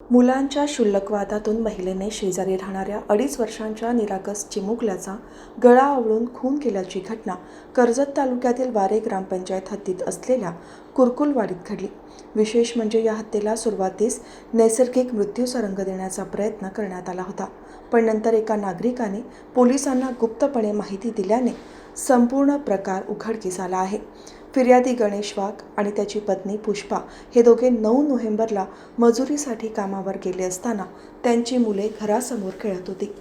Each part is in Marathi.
मुलांच्या शुल्लकवादातून महिलेने शेजारी राहणाऱ्या अडीच वर्षांच्या निरागस चिमुकल्याचा गळा आवळून खून केल्याची घटना कर्जत तालुक्यातील वारे ग्रामपंचायत हद्दीत असलेल्या कुरकुलवाडीत घडली. विशेष म्हणजे या हत्येला सुरुवातीस नैसर्गिक मृत्यूचा रंग देण्याचा प्रयत्न करण्यात आला होता. पण नंतर एका नागरिकाने पोलिसांना गुप्तपणे माहिती दिल्याने संपूर्ण प्रकार उघडकीस आला आहे. फिर्यादी गणेश वाघ आणि त्याची पत्नी पुष्पा हे दोघे नऊ नोव्हेंबरला मजुरीसाठी कामावर गेले असताना त्यांची मुले घरासमोर खेळत होती.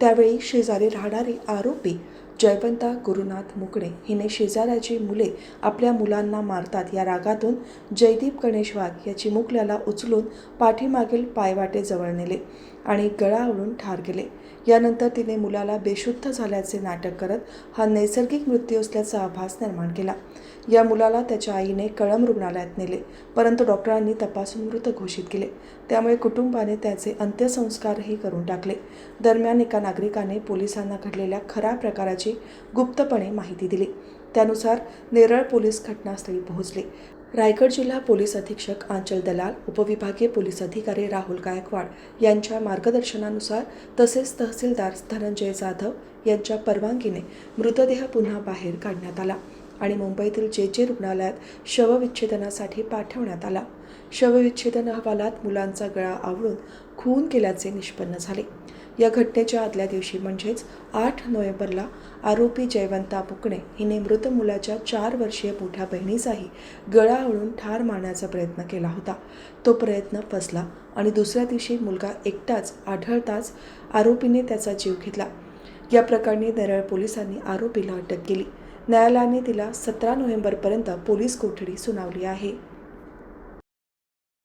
त्यावेळी शेजारी राहणारी आरोपी जयवंता गुरुनाथ मुकणे हिने शेजाऱ्याची मुले आपल्या मुलांना मारतात. या रागातून जयदीप गणेश वाघ या चिमुकल्याला उचलून पाठीमागील पायवाटेजवळ नेले आणि गळा आवळून ठार केले. यानंतर तिने मुलाला बेशुद्ध झाल्याचे नाटक करत हा नैसर्गिक मृत्यू असल्याचा आभास निर्माण केला. या मुलाला त्याच्या आईने कळम रुग्णालयात नेले परंतु डॉक्टरांनी तपासून मृत घोषित केले. त्यामुळे कुटुंबाने त्याचे अंत्यसंस्कारही करून टाकले. दरम्यान एका नागरिकाने पोलिसांना घडलेल्या खऱ्या प्रकाराची गुप्तपणे माहिती दिली. त्यानुसार नेरळ पोलीस घटनास्थळी पोहोचले. रायगड जिल्हा पोलीस अधीक्षक आंचल दलाल उपविभागीय पोलीस अधिकारी राहुल गायकवाड यांच्या मार्गदर्शनानुसार तसेच तहसीलदार धनंजय जाधव यांच्या परवानगीने मृतदेह पुन्हा बाहेर काढण्यात आला. आणि मुंबईतील जे जे रुग्णालयात शवविच्छेदनासाठी पाठवण्यात आला. शवविच्छेदन अहवालात मुलांचा गळा आवळून खून केल्याचे निष्पन्न झाले. या घटनेच्या आदल्या दिवशी म्हणजेच आठ नोव्हेंबरला आरोपी जयवंता बुकणे हिने मृत मुलाच्या चार वर्षीय मोठ्या बहिणीचाही गळा आवळून ठार मारण्याचा प्रयत्न केला होता. तो प्रयत्न फसला आणि दुसऱ्या दिवशी मुलगा एकटाच आढळताच आरोपीने त्याचा जीव घेतला. या प्रकरणी नेरळ पोलिसांनी आरोपीला अटक केली. न्यायालयाने तिला सतरा नोव्हेंबरपर्यंत पोलीस कोठडी सुनावली आहे.